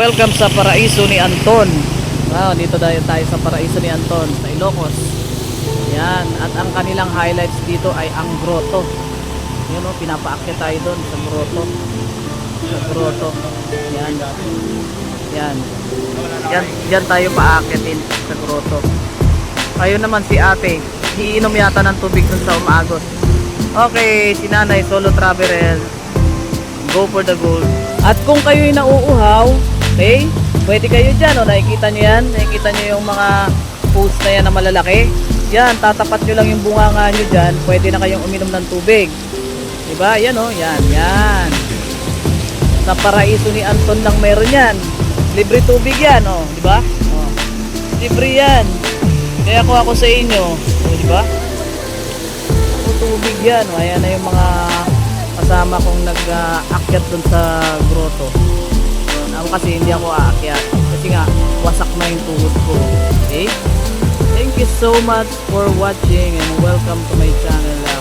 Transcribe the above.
Welcome sa paraiso ni Anton. Wow, dito tayo tayo sa paraiso ni Anton sa Ilocos. Yan, at ang kanilang highlights dito ay ang grotto. Yun o, pinapaakyat tayo doon sa grotto. Sa grotto. Yan. Yan. Yan, yan tayo paakyatin sa grotto. Kayo naman si ate, iinom yata ng tubig dun sa umagos. Okay, si nanay, solo traveler. Go for the gold. At kung kayo'y nauuhaw, okay, pwede kayo dyan, o, nakikita nyo yan, nakikita nyo yung mga post na yan na malalaki. Yan, tatapat nyo lang yung bunganga nyo dyan, pwede na kayong uminom ng tubig. Diba? Yan o, yan, yan. Sa paraiso ni Anton lang meron yan. Libre tubig yan, o, diba? O, libre yan. Kaya ako ako sa inyo, o, diba? Tubig yan. O, ayan na yung mga kasama kong nag-aakyat dun sa grotto. Ako kasi hindi ako aakyat. Kasi nga, wasak na yung tuhod ko. Okay? Thank you so much for watching and welcome to my channel.